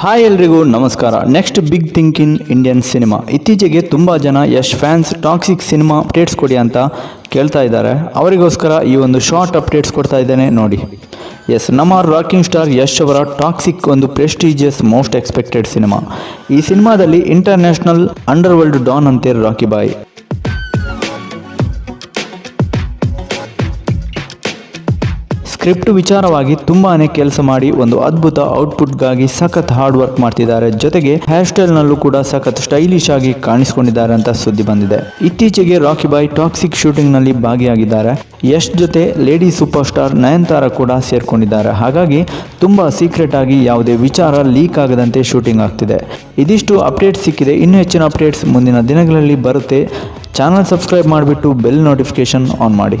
Hi ಎಲ್ರಿಗೂ ನಮಸ್ಕಾರ. Next big thing in Indian cinema ಇತ್ತೀಚೆಗೆ ತುಂಬ ಜನ Yash fans toxic cinema updates ಕೊಡಿ ಅಂತ ಕೇಳ್ತಾ ಇದ್ದಾರೆ. ಅವರಿಗೋಸ್ಕರ ಈ ಒಂದು ಶಾರ್ಟ್ ಅಪ್ಡೇಟ್ಸ್ ಕೊಡ್ತಾ ಇದ್ದೇನೆ ನೋಡಿ. ಎಸ್ ನಮ್ಮ ರಾಕಿಂಗ್ ಸ್ಟಾರ್ ಯಶ್ ಅವರ ಟಾಕ್ಸಿಕ್ ಒಂದು ಪ್ರೆಸ್ಟೀಜಿಯಸ್ ಮೋಸ್ಟ್ ಎಕ್ಸ್ಪೆಕ್ಟೆಡ್ ಸಿನಿಮಾ ಈ ಸಿನಿಮಾದಲ್ಲಿ ಇಂಟರ್ನ್ಯಾಷನಲ್ ಅಂಡರ್ ವರ್ಲ್ಡ್ ಡಾನ್ ಅಂತೀರ ರಾಕಿ ಬಾಯ್ ಸ್ಕ್ರಿಪ್ಟ್ ವಿಚಾರವಾಗಿ ತುಂಬಾನೇ ಕೆಲಸ ಮಾಡಿ ಒಂದು ಅದ್ಭುತ ಔಟ್ಪುಟ್ಗಾಗಿ ಸಖತ್ ಹಾರ್ಡ್ ವರ್ಕ್ ಮಾಡ್ತಿದ್ದಾರೆ. ಜೊತೆಗೆ ಹೇರ್ ಸ್ಟೈಲ್ ನಲ್ಲೂ ಕೂಡ ಸಖತ್ ಸ್ಟೈಲಿಶ್ ಆಗಿ ಕಾಣಿಸಿಕೊಂಡಿದ್ದಾರೆ ಅಂತ ಸುದ್ದಿ ಬಂದಿದೆ. ಇತ್ತೀಚೆಗೆ ರಾಕಿ ಬಾಯ್ ಟಾಕ್ಸಿಕ್ ಶೂಟಿಂಗ್ನಲ್ಲಿ ಭಾಗಿಯಾಗಿದ್ದಾರೆ. ಯಶ್ ಜೊತೆ ಲೇಡಿ ಸೂಪರ್ ಸ್ಟಾರ್ ನಯನತಾರ ಕೂಡ ಸೇರ್ಕೊಂಡಿದ್ದಾರೆ. ಹಾಗಾಗಿ ತುಂಬಾ ಸೀಕ್ರೆಟ್ ಆಗಿ ಯಾವುದೇ ವಿಚಾರ ಲೀಕ್ ಆಗದಂತೆ ಶೂಟಿಂಗ್ ಆಗ್ತಿದೆ. ಇದಿಷ್ಟು ಅಪ್ಡೇಟ್ ಸಿಕ್ಕಿದೆ. ಇನ್ನೂ ಹೆಚ್ಚಿನ ಅಪ್ಡೇಟ್ಸ್ ಮುಂದಿನ ದಿನಗಳಲ್ಲಿ ಬರುತ್ತೆ. ಚಾನಲ್ ಸಬ್ಸ್ಕ್ರೈಬ್ ಮಾಡಿಬಿಟ್ಟು ಬೆಲ್ ನೋಟಿಫಿಕೇಶನ್ ಆನ್ ಮಾಡಿ.